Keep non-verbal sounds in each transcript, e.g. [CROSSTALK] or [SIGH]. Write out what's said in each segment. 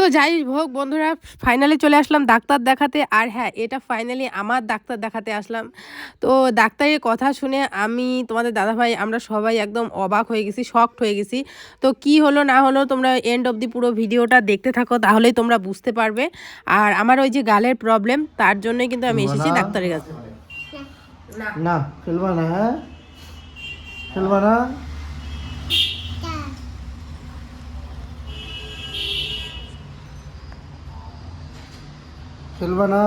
তো যাই হোক বন্ধুরা ফাইনালি চলে আসলাম ডাক্তার দেখাতে। আর হ্যাঁ এটা ফাইনালি আমার ডাক্তার দেখাতে আসলাম। তো ডাক্তারের কথা শুনে আমি তোমাদের দাদাভাই আমরা সবাই একদম অবাক হয়ে গেছি শকড হয়ে গেছি। তো কি হলো না হলো তোমরা এন্ড অব দি পুরো ভিডিওটা দেখতে থাকো তাহলেই তোমরা বুঝতে পারবে। আর আমার ওই যে গালের প্রবলেম তার জন্যই কিন্তু আমি এসেছি ডাক্তারের কাছে। না খেলবা না হ্যাঁ? খেলবা না? খেলবা না।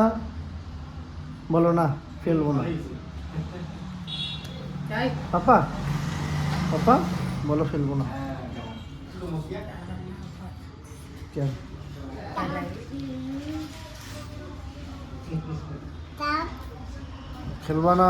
বলো না খেলব না। পাপা পাপা বলো খেলব না। কেন? খেলবা না।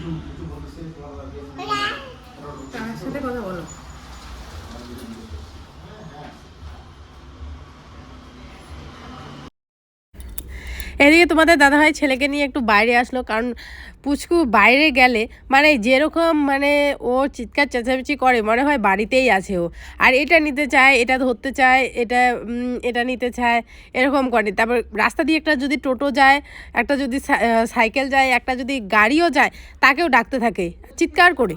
তার সাথে কথা বলো এদিকে তোমাদের দাদাভাই ছেলেকে নিয়ে একটু বাইরে আসলো, কারণ পুচকু বাইরে গেলে মানে যেরকম মানে ও চিৎকার চেঁচামেচি করে, মনে হয় বাড়িতেই আছে ও। আর এটা নিতে চায়, এটা ধরতে চায়, এটা এটা নিতে চায়, এরকম করে। তারপর রাস্তা দিয়ে একটা যদি টোটো যায়, একটা যদি সাইকেল যায়, একটা যদি গাড়িও যায়, তাকেও ডাকতে থাকে, চিৎকার করে।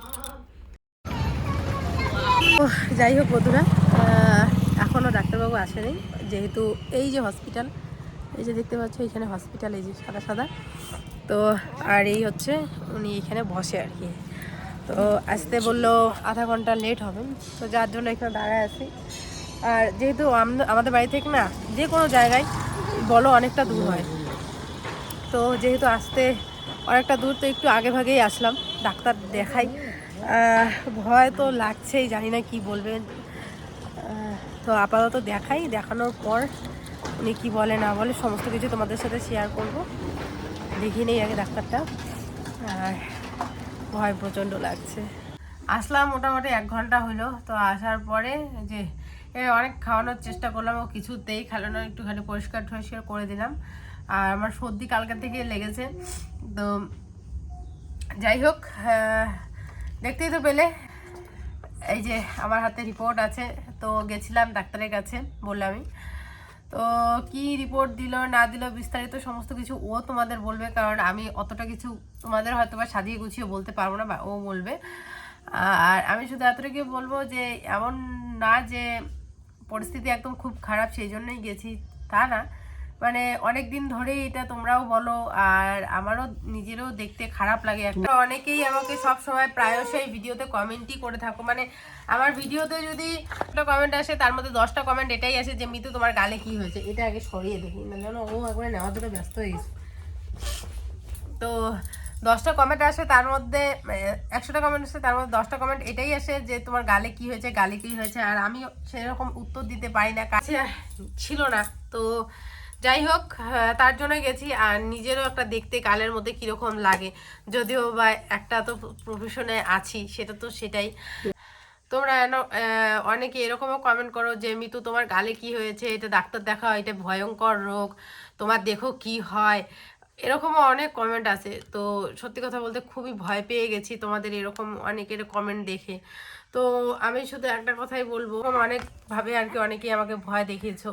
যাই হোক বন্ধুরা এখনও ডাক্তারবাবু আসেনি, যেহেতু এই যে হসপিটাল এই যে দেখতে পাচ্ছ, এখানে হসপিটাল এই যে সাদা সাদা। তো, আর এই হচ্ছে উনি এখানে বসে আর কি। তো আসতে বলল আধা ঘণ্টা লেট হবে। তো যার জন্য এখানে দাঁড়ায় আছি। আর যেহেতু আমাদের বাড়ি থেকে না, যে কোনো জায়গায় বলো অনেকটা দূর হয়। তো যেহেতু আসতে অনেকটা দূর, তো একটু আগে ভাগেই আসলাম। ডাক্তার দেখাই। ভয় তো লাগছেই, জানি না কি বলবেন। তো আপাতত দেখাই। দেখানোর পর উনি কি বলে, না বলে, সমস্ত কিছু তোমাদের সাথে শেয়ার করব। দেখি নেই আগে ডাক্তারটা। আর ভয় প্রচণ্ড লাগছে। আসলাম মোটামুটি এক ঘণ্টা হলো, তো আসার পরে যে, এ অনেক খাওয়ানোর চেষ্টা করলাম, ও কিছুতেই খেলো না একটুখানি পরিষ্কার টরিষ্কার করে দিলাম। আর আমার সর্দি কালকে থেকে লেগেছে। তো যাই হোক দেখতেই তো পেলে। এই যে আমার হাতে রিপোর্ট আছে, তো গেছিলাম ডাক্তারের কাছে, বললামই। তো কি রিপোর্ট দিল, না দিল, বিস্তারিত সমস্ত কিছু ও তোমাদের বলবে, কারণ আমি অতটা কিছু তোমাদের হয়তো বা সাজিয়ে গুছিয়ে বলতে পারব না বা ও বলবে। আর আমি শুধু এতটুকু বলব যে, এমন না যে পরিস্থিতি একদম খুব খারাপ, সেই জন্যই গেছি তা না। মানে অনেক দিন ধরেই এটা তোমরাও বলো, আর আমারও নিজেরও দেখতে খারাপ লাগে। একটা অনেকেই আমাকে সব সময় প্রায়শই ভিডিওতে কমেন্টই করে থাকো। মানে আমার ভিডিওতে যদি একটা কমেন্ট আসে, তার মধ্যে দশটা কমেন্ট এটাই আসে যে, মিতু, তোমার গালে কি হয়েছে? এটা আগে সরিয়ে দেখি। না জানো, ও একবারে নেওয়ার জন্য ব্যস্ত হয়ে গেছে। তো দশটা কমেন্ট আসে, তার মধ্যে একশোটা কমেন্ট আসে, তার মধ্যে দশটা কমেন্ট এটাই আসে যে, তোমার গালে কি হয়েছে? গালে কি হয়েছে? আর আমি সেরকম উত্তর দিতে পারি না। কাছে ছিল না। তো যাই হোক তার জন্য গেছি। আর নিজেরও একটা দেখতে কালের মধ্যে কীরকম লাগে। যদিও বা একটা তো প্রফেশনে আছি, সেটা তো সেটাই। তোমরা অনেকে এরকমও কমেন্ট করো যে, মিতু, তোমার গালে কি হয়েছে? এটা ডাক্তার দেখাও, এটা ভয়ঙ্কর রোগ। তোমার দেখো কি হয়? এরকমও অনেক কমেন্ট আছে। তো সত্যি কথা বলতে খুবই ভয় পেয়ে গেছি তোমাদের এরকম অনেকের কমেন্ট দেখে। তো আমি শুধু একটা কথাই বলব। অনেকভাবে আর কি অনেকেই আমাকে ভয় দেখিয়েছো।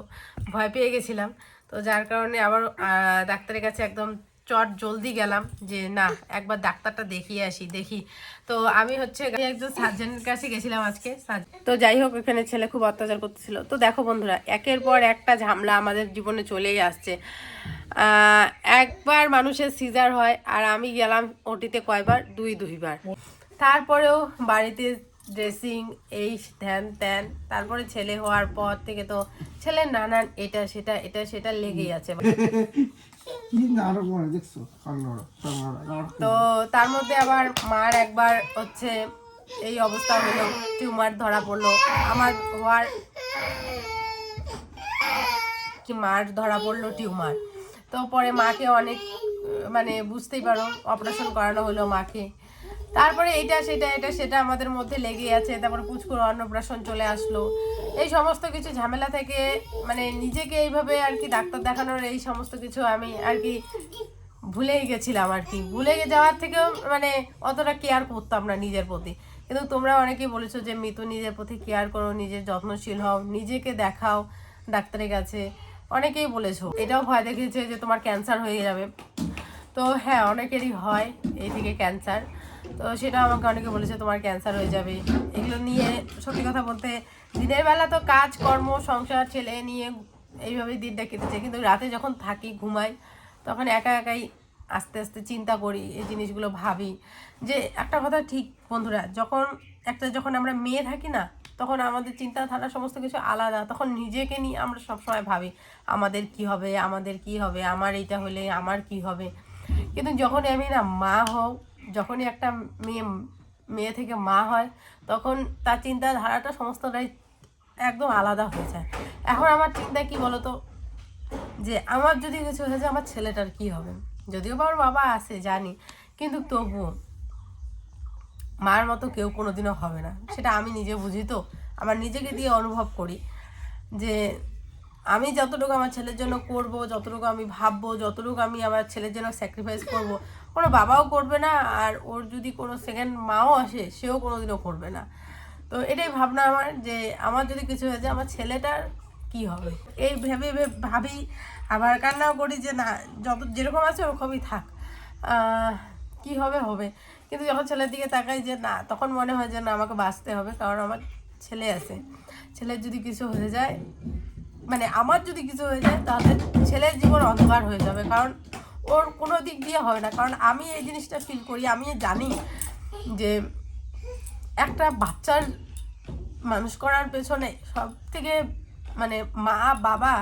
ভয় পেয়ে গেছিলাম। তো যার কারণে আবার ডাক্তারের কাছে একদম চট জলদি গেলাম যে, না, একবার ডাক্তারটা দেখিয়ে আসি, দেখি। তো আমি হচ্ছে একজন সার্জনের কাছে গেছিলাম আজকে। তো যাই হোক এখানে ছেলে খুব অত্যাচার করতেছিল। তো দেখো বন্ধুরা, একের পর একটা ঝামেলা আমাদের জীবনে চলেই আসছে। একবার মানুষের সিজার হয়, আর আমি গেলাম ওটিতে কয়বার? দুই, দুইবার। তারপরেও বাড়িতে ড্রেসিং এই ধ্যান ত্যান। তারপরে ছেলে হওয়ার পর থেকে তো ছেলের নানান এটা সেটা এটা সেটা লেগেই আছে। মানে তো তার মধ্যে আবার মার একবার হচ্ছে এই অবস্থা হলো টিউমার ধরা পড়ল। আমার হওয়ার কি মার ধরা পড়ল টিউমার। তো পরে মাকে অনেক মানে বুঝতেই পারো অপারেশন করানো হলো মাকে। তারপরে এইটা, সেটা, এটা, সেটা আমাদের মধ্যে লেগে আছে। তারপরে পুচকুর অন্নপ্রাশন চলে আসলো। এই সমস্ত কিছু ঝামেলা থেকে মানে নিজেকে এইভাবে আর কি ডাক্তার দেখানোর এই সমস্ত কিছু আমি আর কি ভুলেই গেছিলাম আর কি। ভুলে যাওয়ার থেকেও মানে অতটা কেয়ার করতাম না নিজের প্রতি। কিন্তু তোমরা অনেকেই বলেছ যে, মিতু, নিজের প্রতি কেয়ার করো, নিজের যত্নশীল হও, নিজেকে দেখাও ডাক্তারের কাছে। অনেকেই বলেছ। এটাও ভয় দেখিয়েছে যে তোমার ক্যান্সার হয়ে যাবে। তো হ্যাঁ অনেকেরই হয় এই থেকে ক্যান্সার তো সেটা আমাকে অনেকে বলেছে, তোমার ক্যান্সার হয়ে যাবে। এগুলো নিয়ে সত্যি কথা বলতে দিনের বেলা তো কাজ, কর্ম, সংসার, ছেলে নিয়ে এইভাবেই দিনটা কেটেছে। কিন্তু রাতে যখন থাকি, ঘুমাই, তখন একা একাই আস্তে আস্তে চিন্তা করি, এই জিনিসগুলো ভাবি। যে একটা কথা ঠিক বন্ধুরা, যখন একটা যখন আমরা মেয়ে থাকি না, তখন আমাদের চিন্তাধারা সমস্ত কিছু আলাদা। তখন নিজেকে নিয়ে আমরা সবসময় ভাবি, আমাদের কি হবে? আমাদের কি হবে? আমার এইটা হলে আমার কি হবে? কিন্তু যখন আমি না মা হও যখনই একটা মেয়ে মেয়ে থেকে মা হয়, তখন তার চিন্তাধারাটা সমস্তটাই একদম আলাদা হয়ে যায়। এখন আমার চিন্তা কি বলতো? যে আমার যদি কিছু হয়ে যায়, আমার ছেলেটার কি হবে? যদিও বা ওর বাবা আছে, জানি, কিন্তু তবুও মার মতো কেউ কোনোদিনও হবে না। সেটা আমি নিজে বুঝি তো। আমার নিজেকে দিয়ে অনুভব করি যে আমি যতটুকু আমার ছেলের জন্য করব, যতটুকু আমি ভাববো, যতটুকু আমি আমার ছেলের জন্য স্যাক্রিফাইস করব কোনো বাবাও করবে না, আর ওর যদি কোনো সেকেন্ড মাও আসে, সেও কোনোদিনও করবে না। তো এটাই ভাবনা আমার যে, আমার যদি কিছু হয়ে যায়, আমার ছেলেটার কি হবে? এই ভেবে ভেবে আবার কান্নাও করি যে না, যত, যেরকম আছে ওরকমই থাক। কি হবে হবে। কিন্তু যখন ছেলের দিকে তাকাই যে না, তখন মনে হয় যে না, আমাকে বাঁচতে হবে, কারণ আমার ছেলে আছে। ছেলের যদি কিছু হয়ে যায় মানে আমার যদি কিছু হয়ে যায়, তাহলে ছেলের জীবন অন্ধকার হয়ে যাবে, কারণ ওর কোনো দিক দিয়ে হবে না। কারণ আমি এই জিনিসটা ফিল করি, আমি জানি যে একটা বাচ্চার মানুষ করার পেছনে সব থেকে মানে মা, বাবা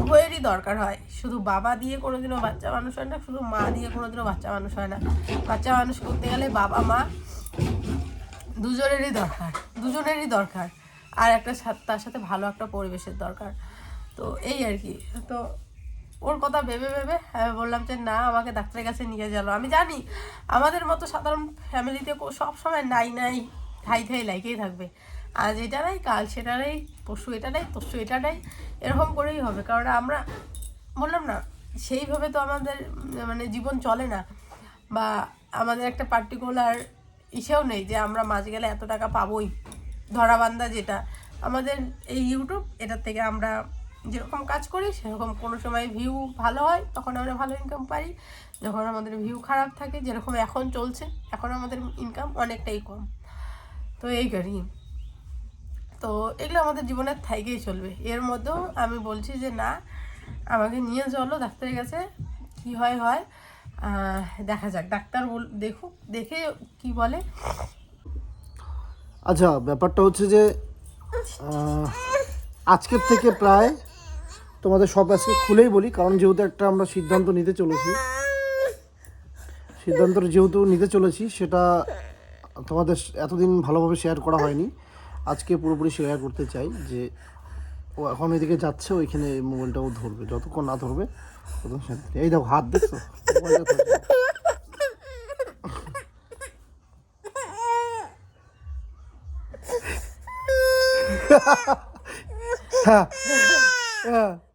উভয়েরই দরকার হয়। শুধু বাবা দিয়ে কোনোদিনও বাচ্চা মানুষ হয় না, শুধু মা দিয়ে কোনোদিনও বাচ্চা মানুষ হয় না। বাচ্চা মানুষ করতে গেলে বাবা, মা দুজনেরই দরকার দুজনেরই দরকার। আর একটা তার সাথে ভালো একটা পরিবেশের দরকার। তো এই আর কি। তো ওর কথা ভেবে ভেবে বললাম যে, না, আমাকে ডাক্তারের কাছে নিয়ে গেল আমি জানি, আমাদের মতো সাধারণ ফ্যামিলিতে সব সময় নাই নাই, ঠাই ঠাই লাইকেই থাকবে। আজ এটা নাই, কাল সেটা নেই, পরশু এটা নেই তরশু এটা এরকম করেই হবে। কারণ আমরা, বললাম না, সেইভাবে তো আমাদের মানে জীবন চলে না। বা আমাদের একটা পার্টিকুলার ইসেও নেই যে, আমরা মাঝ গেলে এত টাকা পাবোই। ধরাবান্ধা যেটা, আমাদের এই ইউটিউব এটার থেকে আমরা যেরকম কাজ করি, সেরকম কোনো সময় ভিউ ভালো হয়, তখন আমরা ভালো ইনকাম পাই। যখন আমাদের ভিউ খারাপ থাকে, যেরকম এখন চলছে, এখন আমাদের ইনকাম অনেকটাই কম। তো এই করি। তো এগুলো আমাদের জীবনের থাইকেই চলবে। এর মধ্যেও আমি বলছি যে, না, আমাকে নিয়ে চলো ডাক্তারের কাছে, কি হয় হয় দেখা যাক। ডাক্তার বল, দেখুক, দেখে কি বলে। আচ্ছা ব্যাপারটা হচ্ছে যে আজকের থেকে প্রায় তোমাদের সব আজকে খুলেই বলি কারণ যেহেতু একটা আমরা সিদ্ধান্ত নিতে চলেছি সিদ্ধান্ত যেহেতু নিতে চলেছি সেটা তোমাদের এতদিন ভালোভাবে শেয়ার করা হয়নি। আজকে পুরোপুরি শেয়ার করতে চাই যে ও এখন ওইদিকে যাচ্ছে ওইখানে মোবাইলটাও ধরবে যতক্ষণ না ধরবে ততক্ষণ শান্তি এই দেখো হাত দেখছ? [LAUGHS] হ্যাঁ হ্যাঁ।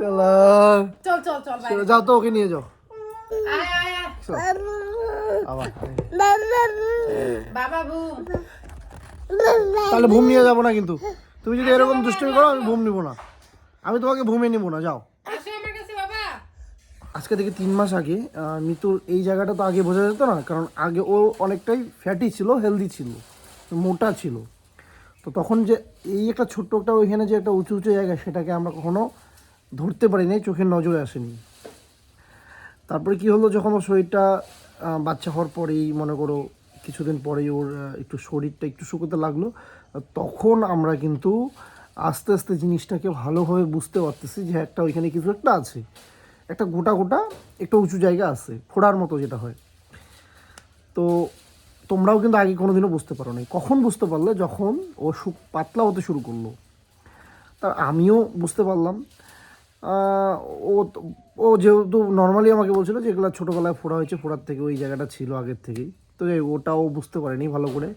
চল চল চল যাও তো ওকে নিয়ে যাও। তাহলে ঘুম নিয়ে যাব না কিন্তু। তুমি যদি এরকম দুষ্টুমি করো আমি ঘুম নিব না। আমি তোমাকে ঘুমে নিব না যাও। আজকে থেকে তিন মাস আগে মিতুর এই জায়গাটা তো আগে বোঝা যেত না কারণ আগে ও অনেকটাই ফ্যাটি ছিল হেলদি ছিল মোটা ছিল। তো তখন যে এই একটা ছোট্ট একটা ওইখানে যে একটা উঁচু উঁচু জায়গা সেটাকে আমরা কখনো ধরতে পারিনি, চোখের নজরে আসেনি। তারপরে কি হলো, যখন ওর শরীরটা বাচ্চা হওয়ার পরেই, মনে করো, কিছুদিন পরেই ওর একটু শরীরটা একটু শুকোতে লাগল, তখন আমরা কিন্তু আস্তে আস্তে জিনিসটাকে ভালোভাবে বুঝতে পারতেছি যে একটা ওইখানে কিছু একটা আছে। একটা গোটা গোটা, একটা উঁচু জায়গা আছে, ফোড়ার মতো যেটা হয়। তো তোমরাও কিন্তু আগে কোনোদিনও বুঝতে পারো নাই। কখন বুঝতে পারলে? যখন ও সুখ পাতলা হতে শুরু করল। তা আমিও বুঝতে পারলাম। ও ও যেহেতু নর্মালি আমাকে বলছিল যে এগুলো ছোটোবেলায় ফোড়া হয়েছে, ফোড়ার থেকে ওই জায়গাটা ছিল আগের থেকেই। তো যাই ওটাও বুঝতে পারেনি ভালো করে।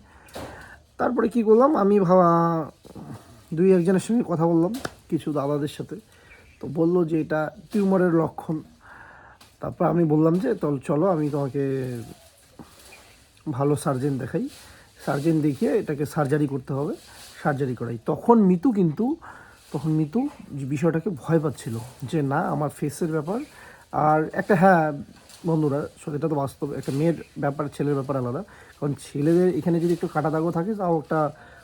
তারপরে কি করলাম, আমি ভাবা, দুই একজনের সঙ্গে কথা বললাম, কিছু দাদাদের সাথে। তো বলল যে এটা টিউমারের লক্ষণ। তারপর আমি বললাম যে তল চলো, আমি তোমাকে ভালো সার্জেন দেখাই। সার্জেন দেখিয়ে এটাকে সার্জারি করতে হবে সার্জারি করাই। তখন মিতু কিন্তু তখন মিতু বিষয়টাকে ভয় পাচ্ছিল যে, না, আমার ফেসের ব্যাপার। আর একটা হ্যাঁ বন্ধুরা এটা তো বাস্তব, একটা মেয়ের ব্যাপার, ছেলের ব্যাপার আলাদা। কারণ ছেলেদের এখানে যদি একটু কাটা দাগও থাকে, তাও একটা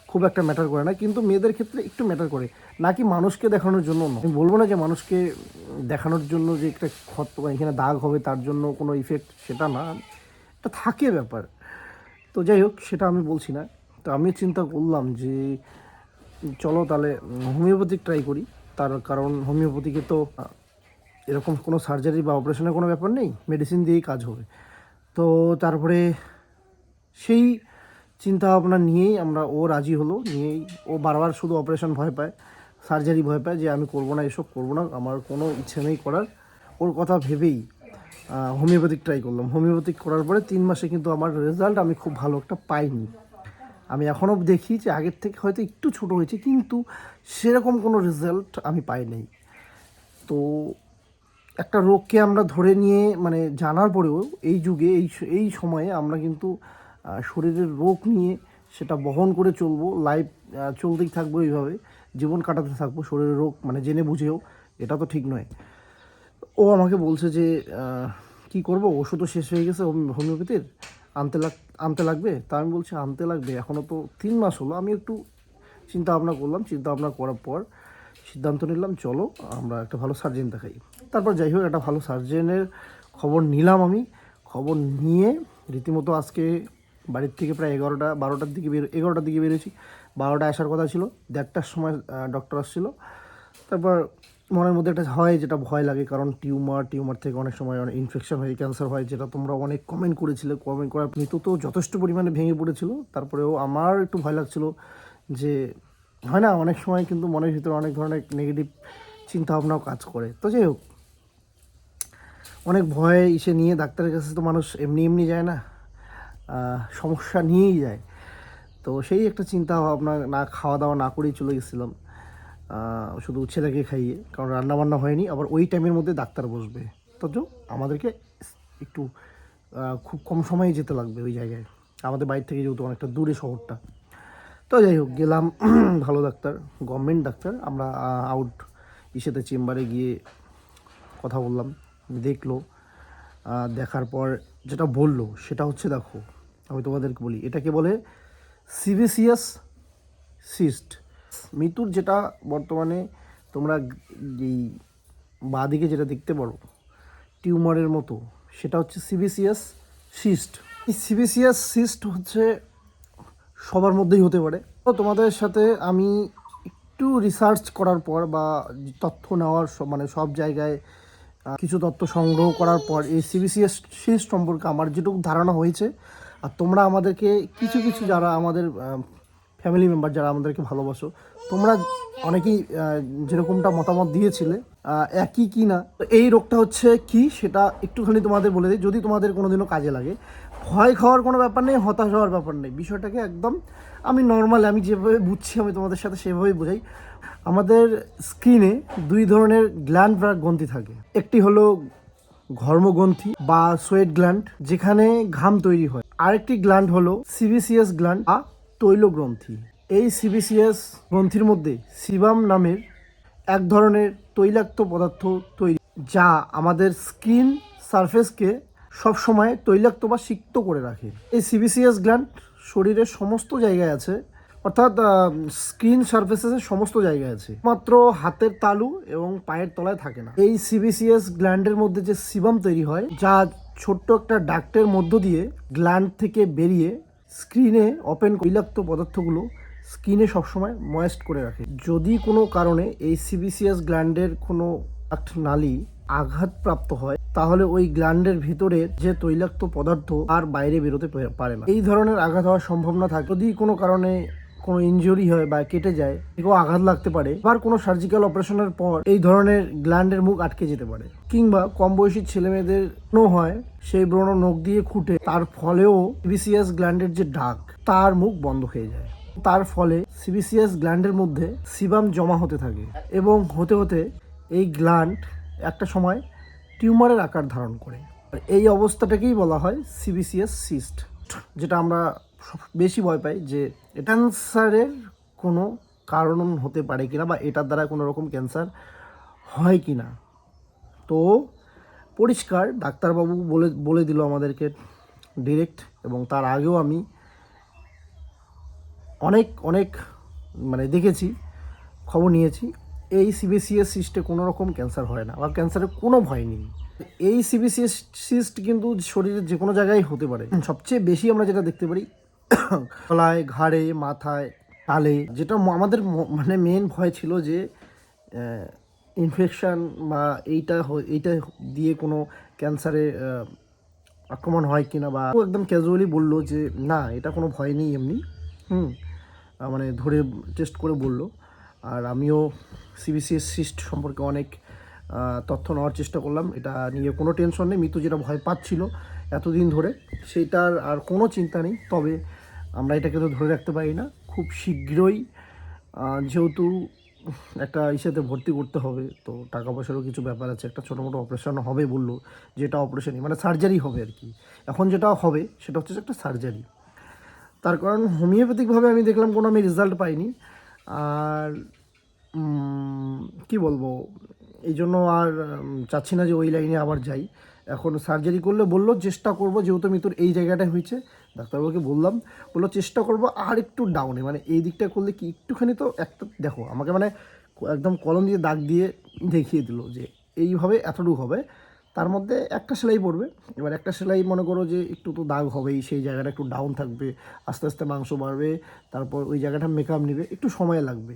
খুব একটা ম্যাটার করে না। কিন্তু মেয়েদের ক্ষেত্রে একটু ম্যাটার করে। নাকি মানুষকে দেখানোর জন্য নয়। আমি বলব না যে মানুষকে দেখানোর জন্য যে একটা ক্ষত এখানে দাগ হবে, তার জন্য কোনো ইফেক্ট সেটা না। এটা থাকে ব্যাপার। তো যাই হোক, সেটা আমি বলছি না। তো আমি চিন্তা করলাম যে চলো তাহলে হোমিওপ্যাথিক ট্রাই করি। তার কারণ হোমিওপ্যাথিকে তো এরকম কোনো সার্জারি বা অপারেশনের কোনো ব্যাপার নেই মেডিসিন দিয়েই কাজ হবে। তো তারপরে সেই চিন্তা ভাবনা নিয়েই আমরা, ও রাজি হলো, নিয়েই ও বারবার শুধু অপারেশন ভয় পায় সার্জারি ভয় পায় যে আমি করব না, এসব করব না, আমার কোনো ইচ্ছে নেই করার। ওর কথা ভেবেই হোমিওপ্যাথিক ট্রাই করলাম। হোমিওপ্যাথিক করার পরে তিন মাসে কিন্তু আমার রেজাল্ট আমি খুব ভালো একটা পাইনি। আমি এখনও দেখি যে আগের থেকে হয়তো একটু ছোট হয়েছে, কিন্তু সেরকম কোনো রেজাল্ট আমি পাই নাই। তো একটা রোগকে আমরা ধরে নিয়ে মানে জানার পরেও এই যুগে, এই এই সময়ে আমরা কিন্তু শরীরের রোগ নিয়ে সেটা বহন করে চলবো লাইফ চলতেই থাকব এইভাবে, জীবন কাটাতে থাকব, শরীরের রোগ মানে জেনে বুঝেও, এটা তো ঠিক নয়। ও আমাকে বলছে যে কি করব? ওষুধও শেষ হয়ে গেছে হোমি- হোমিওপ্যাথির। আনতে লাগ, আনতে লাগবে? তা আমি বলছি, আনতে লাগবে। এখনও তো তিন মাস হলো। আমি একটু চিন্তা ভাবনা করলাম চিন্তা ভাবনা করার পর সিদ্ধান্ত নিলাম, চলো আমরা একটা ভালো সার্জেন দেখাই। তারপর যাই হোক, একটা ভালো সার্জেনের খবর নিলাম আমি। খবর নিয়ে রীতিমতো আজকে বাড়ির থেকে প্রায় এগারোটা, বারোটার দিকে বের, এগারোটার দিকে বেরিয়েছি। বারোটায় আসার কথা ছিল। দেড়টার সময় ডক্টর আসছিল। তারপর মনের মধ্যে একটা হয় যেটা ভয় লাগে, কারণ টিউমার টিউমার থেকে অনেক সময় অনেক ইনফেকশন হয় ক্যান্সার হয়, যেটা তোমরা অনেক কমেন্ট করেছিলে কমেন্ট করার মৃত্যু তো যথেষ্ট পরিমাণে ভেঙে পড়েছিল। তারপরেও আমার একটু ভয় লাগছিল যে, হয় না, অনেক সময় কিন্তু মনের ভিতরে অনেক ধরনের নেগেটিভ চিন্তাভাবনাও কাজ করে। তো যাই হোক, অনেক ভয় ইসে নিয়ে ডাক্তারের কাছে তো মানুষ এমনি এমনি যায় না সমস্যা নিয়েই যায়। তো সেই একটা চিন্তা ভাবনা না, খাওয়া দাওয়া না করেই চলে গেছিলাম। শুধু ছেলেকে খাইয়ে, কারণ রান্না বান্না হয়নি, আবার ওই টাইমের মধ্যে ডাক্তার বসবে। যো আমাদেরকে একটু খুব কম সময়ে যেতে লাগবে ওই জায়গায়। আমাদের বাড়ি থেকে যেহেতু অনেকটা দূরে শহরটা। তো যাই হোক, গেলাম, [CLEARS THROAT] ভালো ডাক্তার, গভর্নমেন্ট ডাক্তার। আমরা আউট ইসেতে চেম্বারে গিয়ে কথা বললাম, দেখল দেখার পর যেটা বলল, সেটা হচ্ছে দেখো, আমি তোমাদেরকে বলি, এটাকে বলে সিবিসিএস সিস্ট। মৃত্যুর যেটা বর্তমানে তোমরা এই বাঁদিকে যেটা দেখতে পারো, টিউমারের মতো, সেটা হচ্ছে সিবিসিএস সিস্ট। এই সিবিসিএস সিস্ট হচ্ছে সবার মধ্যেই হতে পারে। তো তোমাদের সাথে আমি একটু রিসার্চ করার পর বা তথ্য নেওয়ার মানে সব জায়গায় কিছু তথ্য সংগ্রহ করার পর এই সিবিসিএস সিস্ট সম্পর্কে আমার যেটুকু ধারণা হয়েছে, আর তোমরা আমাদেরকে কিছু কিছু যারা আমাদের ফ্যামিলি মেম্বার যারা আমাদেরকে ভালোবাসো, তোমরা অনেকেই যেরকমটা মতামত দিয়েছিলে একই কি না? এই রোগটা হচ্ছে কি সেটা একটুখানি তোমাদের বলে দিই। যদি তোমাদের কোনোদিনও কাজে লাগে, ভয় খাওয়ার কোনো ব্যাপার নেই, হতাশ হওয়ার ব্যাপার নেই। বিষয়টাকে একদম, আমি নর্মাল আমি যেভাবে বুঝছি, আমি তোমাদের সাথে সেভাবেই বোঝাই। আমাদের স্কিনে দুই ধরনের গ্ল্যান্ড বা গ্রন্থি থাকে। একটি হলো ঘর্মগ্রন্থি বা সোয়েট গ্ল্যান্ড যেখানে ঘাম তৈরি হয়। আরেকটি গ্ল্যান্ড হলো সিবিসিএস গ্ল্যান্ড বা তৈল গ্রন্থি এই সিবিসিএস গ্রন্থির মধ্যে সিবাম নামের এক ধরনের তৈলাক্ত পদার্থ তৈরি, যা আমাদের স্কিন সারফেসকে সবসময় তৈলাক্ত বা সিক্ত করে রাখে। এই সিবিসিএস গ্ল্যান্ড শরীরের সমস্ত জায়গায় আছে, অর্থাৎ স্কিন সারফেসের সমস্ত জায়গায় আছে। মাত্র হাতের তালু এবং পায়ের তলায় থাকে না। এই সিবিসিএস গ্ল্যান্ডের মধ্যে যে সিবাম তৈরি হয়, যা ছোট্ট একটা ডাক্টের মধ্য দিয়ে গ্ল্যান্ড থেকে বেরিয়ে স্ক্রিনে ওপেন তৈলাক্ত পদার্থগুলো স্কিনে সবসময় ময়েস্ট করে রাখে। যদি কোনো কারণে এই সিবিসিএস গ্ল্যান্ডের কোনো নালী আঘাতপ্রাপ্ত হয়, তাহলে ওই গ্ল্যান্ডের ভিতরে যে তৈলাক্ত পদার্থ আর বাইরে বেরোতে পারে না। এই ধরনের আঘাত হওয়ার সম্ভাবনা থাকে। যদি কোনো কারণে কোনো ইনজুরি হয় বা কেটে যায় কেউ আঘাত লাগতে পারে। আবার কোনো সার্জিক্যাল অপারেশনের পর এই ধরনের গ্ল্যান্ডের মুখ আটকে যেতে পারে। কিংবা কম বয়সী ছেলে মেয়েদের ব্রণ হয়, সেই ব্রণ নখ দিয়ে খুঁটে, তার ফলেও সিবিসিএস গ্ল্যান্ডের যে ডাক, তার মুখ বন্ধ হয়ে যায়। তার ফলে সিবিসিএস গ্ল্যান্ডের মধ্যে সিবাম জমা হতে থাকে এবং হতে হতে এই গ্ল্যান্ড একটা সময় টিউমারের আকার ধারণ করে। এই অবস্থাটাকেই বলা হয় সিবিসিএস সিস্ট যেটা আমরা বেশি ভয় পাই যে ক্যান্সারের কোনো কারণ হতে পারে কিনা বা এটার দ্বারা কোনো রকম ক্যান্সার হয় কি না তো পরিষ্কার ডাক্তারবাবু বলে বলে দিল আমাদেরকে ডিরেক্ট এবং তার আগেও আমি অনেক অনেক মানে দেখেছি, খবর নিয়েছি। এই সিবিসিএস সিস্টে কোনো রকম ক্যান্সার হয় না বা ক্যান্সারের কোনো ভয় নেই। এই সিবিসিএস সিস্ট কিন্তু শরীরের যে কোনো জায়গায় হতে পারে। সবচেয়ে বেশি আমরা যেটা দেখতে পারি গলায়, ঘাড়ে, মাথায়, তালে। যেটা আমাদের মানে মেন ভয় ছিল যে ইনফেকশান বা এইটা এইটা দিয়ে কোনো ক্যান্সারে আক্রমণ হয় কিনা বা একদম ক্যাজুয়ালি বলল যে, না, এটা কোনো ভয় নেই এমনি। হুম মানে ধরে টেস্ট করে বলল। আর আমিও সিবিসিএস সিস্ট সম্পর্কে অনেক তথ্য নেওয়ার চেষ্টা করলাম। এটা নিয়ে কোনো টেনশন নেই। মৃত্যু যেটা ভয় পাচ্ছিল এতদিন ধরে, সেটার আর কোনো চিন্তা নেই। তবে আমরা এটাকে তো ধরে রাখতে পারি না। খুব শীঘ্রই যেহেতু একটা ইসেতে ভর্তি করতে হবে, তো টাকা পয়সারও কিছু ব্যাপার আছে। একটা ছোটো মোটো অপারেশন হবে বলল, যেটা অপারেশনই মানে সার্জারি হবে আর কি। এখন যেটা হবে, সেটা হচ্ছে একটা সার্জারি তার কারণ হোমিওপ্যাথিকভাবে আমি দেখলাম কোনো আমি রেজাল্ট পাইনি। আর কি বলব, এই জন্য আর চাচ্ছি না যে ওই লাইনে আবার যাই। এখন সার্জারি করলে বলল, চেষ্টা করব, যেহেতু মৃত্যুর এই জায়গাটায় হয়েছে ডাক্তারবাবুকে বললাম, বলল, চেষ্টা করব আর একটু ডাউনে মানে এই দিকটা করলে কি একটুখানি তো একটা, দেখো, আমাকে মানে একদম কলম দিয়ে দাগ দিয়ে দেখিয়ে দিল যে এইভাবে এতটুকু হবে। তার মধ্যে একটা সেলাই পড়বে। এবার একটা সেলাই মনে করো যে একটু তো দাগ হবেই, সেই জায়গাটা একটু ডাউন থাকবে, আস্তে আস্তে মাংস বাড়বে, তারপর ওই জায়গাটা মেকআপ নেবে, একটু সময় লাগবে।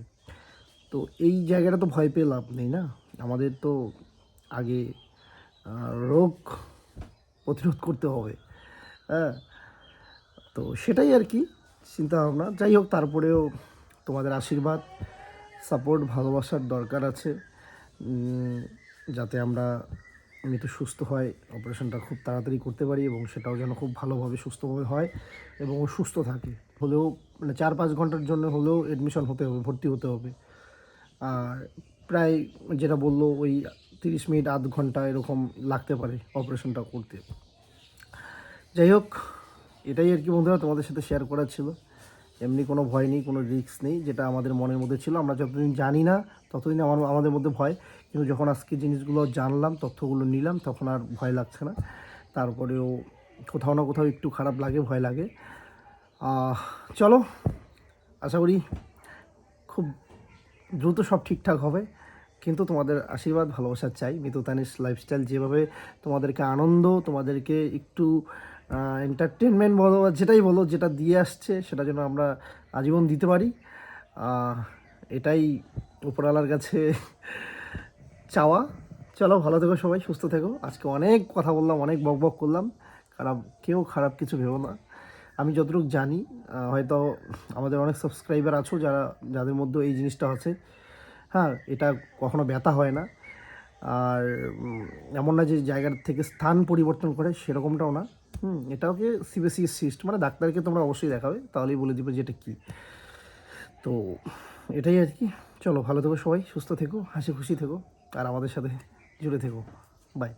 তো এই জায়গাটা তো ভয় পেয়ে লাভ নেই না? আমাদের তো আগে রোগ প্রতিরোধ করতে হবে। হ্যাঁ? তো সেটাই আর কি চিন্তা ভাবনা যাই হোক, তারপরেও তোমাদের আশীর্বাদ সাপোর্ট ভালোবাসার দরকার আছে। যাতে আমরা মৃত্যু সুস্থ হয় অপারেশনটা খুব তাড়াতাড়ি করতে পারি এবং সেটাও যেন খুব ভালোভাবে সুস্থভাবে হয় এবং ও সুস্থ থাকে। হলেও মানে চার পাঁচ ঘণ্টার জন্য হলেও এডমিশন হতে হবে, ভর্তি হতে হবে। আর প্রায় যেটা বলল, ওই তিরিশ মিনিট, আধ ঘণ্টা এরকম লাগতে পারে অপারেশনটা করতে। যাই হোক এটাই আর কি বন্ধুরা তোমাদের সাথে শেয়ার করার ছিল। এমনি কোনো ভয় নেই, কোনো রিস্ক নেই, যেটা আমাদের মনের মধ্যে ছিল। আমরা যতদিন জানি না, ততদিন আমার, আমাদের মধ্যে ভয়। কিন্তু যখন আজকে জিনিসগুলো জানলাম, তথ্যগুলো নিলাম, তখন আর ভয় লাগছে না। তারপরেও কোথাও না কোথাও একটু খারাপ লাগে, ভয় লাগে। চলো, আশা করি খুব দ্রুত সব ঠিকঠাক হবে। কিন্তু তোমাদের আশীর্বাদ, ভালোবাসা চাই। মিতুতানিস লাইফস্টাইল যেভাবে তোমাদেরকে আনন্দ, তোমাদেরকে একটু এন্টারটেনমেন্ট বলো যেটাই বলো, যেটা দিয়ে আসছে, সেটা যেন আমরা আজীবন দিতে পারি। এটাই উপরওয়ালার কাছে চাওয়া। চলো, ভালো থেকো সবাই, সুস্থ থেকো। আজকে অনেক কথা বললাম, অনেক বক বক করলাম। খারাপ, কেউ খারাপ কিছু ভেবো না। আমি যতটুকু জানি হয়তো আমাদের অনেক সাবস্ক্রাইবার আছো যারা, যাদের মধ্যে এই জিনিসটা আছে। হ্যাঁ এটা কখনো ব্যথা হয় না। আর এমন না যে জায়গার থেকে স্থান পরিবর্তন করে সেরকমটাও না। হুম এটাকে সিবিএসি সিস্ট মানে ডাক্তারকে তোমরা অবশ্যই দেখাবে, তাহলেই বলে দিবে যে এটা কী। তো এটাই আর কি। চলো, ভালো থেকো সবাই, সুস্থ থেকো, হাসি খুশি থেকো, আর আমাদের সাথে জুড়ে থেকো। বাই